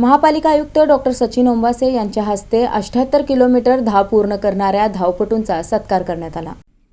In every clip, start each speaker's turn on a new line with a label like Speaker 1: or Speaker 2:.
Speaker 1: महापालिका आयुक्त डॉक्टर सचिन ओंबासे यांच्या हस्ते अठ्याहत्तर किलोमीटर धाव पूर्ण करणाऱ्या धावपटूंचा सत्कार करण्यात आला.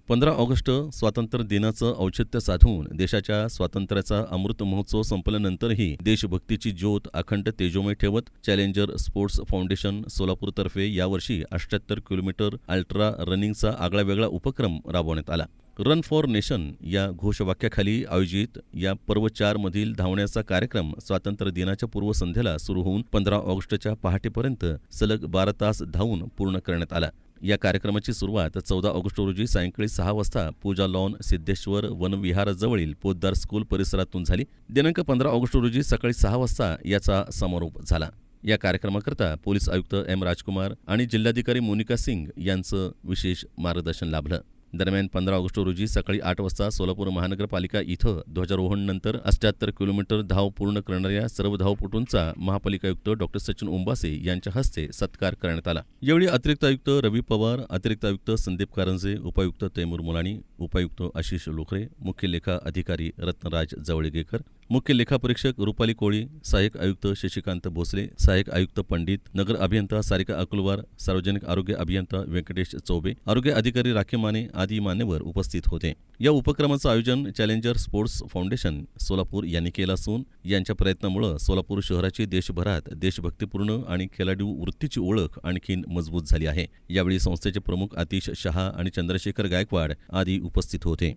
Speaker 2: पंधरा ऑगस्ट स्वातंत्र्य दिनाचं औचित्य साधून देशाच्या स्वातंत्र्याचा अमृत महोत्सव संपल्यानंतरही देशभक्तीची ज्योत अखंड तेजोमय ठेवत चॅलेंजर स्पोर्ट्स फाउंडेशन सोलापूरतर्फे यावर्षी अष्ट्याहत्तर किलोमीटर अल्ट्रा रनिंगचा आगळावेगळा उपक्रम राबवण्यात आला. रन फॉर नेशन या घोषवाक्याखाली आयोजित या पर्व चार मधील धावण्याचा कार्यक्रम स्वातंत्र्य दिनाच्या पूर्वसंध्येला सुरू होऊन पंधरा ऑगस्टच्या पहाटेपर्यंत सलग बारा तास धावून पूर्ण करण्यात आला. या कार्यक्रमाची सुरुवात चौदा ऑगस्ट रोजी सायंकाळी सहा वाजता पूजा लॉन सिद्धेश्वर वनविहाराजवळील पोद्दार स्कूल परिसरातून झाली. दिनांक पंधरा ऑगस्ट रोजी सकाळी सहा वाजता याचा समारोप झाला. या कार्यक्रमाकरता पोलीस आयुक्त एम राजकुमार आणि जिल्हाधिकारी मोनिका सिंग यांचं विशेष मार्गदर्शन लाभलं. दरम्यान पंधरा ऑगस्ट रोजी सकाळी आठ वाजता सोलापूर महानगरपालिका इथं ध्वजारोहण नंतर अष्ट्याहत्तर किलोमीटर धाव पूर्ण करणाऱ्या सर्व धावपटूंचा महापालिका आयुक्त डॉक्टर सचिन ओंबासे यांच्या हस्ते सत्कार करण्यात आला. यावेळी अतिरिक्त आयुक्त रवी पवार अतिरिक्त आयुक्त संदीप कारंजे उपायुक्त तैमूर मुलाणी उपायुक्त आशिष लोखरे मुख्य लेखा अधिकारी रत्नराज जवळगेकर मुख्य लेखापरीक्षक रुपाली कोळी सहाय्यक आयुक्त शशिकांत भोसले सहाय्यक आयुक्त पंडित नगर अभियंता सारिका अकुलवार सार्वजनिक आरोग्य अभियंता व्यंकटेश चौबे आरोग्य अधिकारी राखी माने आदी मान्यवर उपस्थित होते. या उपक्रमाचं आयोजन चॅलेंजर स्पोर्ट्स फाउंडेशन सोलापूर यांनी केलं असून यांच्या प्रयत्नामुळे सोलापूर शहराची देशभरात देशभक्तीपूर्ण आणि खेळाडू वृत्तीची ओळख आणखीन मजबूत झाली आहे. यावेळी संस्थेचे प्रमुख आतिश शहा आणि चंद्रशेखर गायकवाड आदी उपस्थित होते.